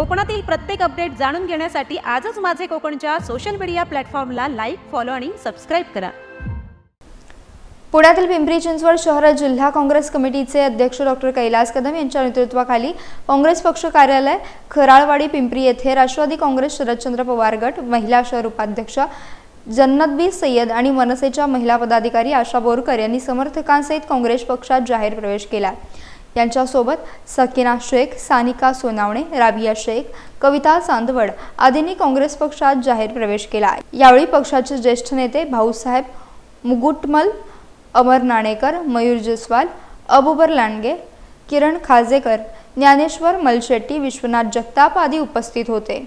कोकणातील प्रत्येक अपडेट जाणून घेण्यासाठी आजच माझे कोकणच्या सोशल मीडिया प्लॅटफॉर्मला लाईक फॉलो आणि सबस्क्राईब करा. पुण्यातील पिंपरी चिंचवड शहर जिल्हा काँग्रेस कमिटीचे अध्यक्ष डॉक्टर कैलास कदम यांच्या नेतृत्वाखाली काँग्रेस पक्ष कार्यालय खराळवाडी पिंपरी येथे राष्ट्रवादी काँग्रेस शरदचंद्र पवार गट महिला शहर उपाध्यक्ष जन्नतबी सय्यद आणि मनसेच्या महिला पदाधिकारी आशा बोरकर यांनी समर्थकांसहित काँग्रेस पक्षात जाहीर प्रवेश केला. यांच्यासोबत सकीना शेख सानिका सोनावणे राबिया शेख कविता चांदवड आदींनी काँग्रेस पक्षात जाहीर प्रवेश केला. आहे यावेळी पक्षाचे ज्येष्ठ नेते भाऊसाहेब मुगुटमल अमर नाणेकर मयूर जयस्वाल अबुबर लांडगे किरण खाजेकर ज्ञानेश्वर मलशेट्टी विश्वनाथ जगताप आदी उपस्थित होते.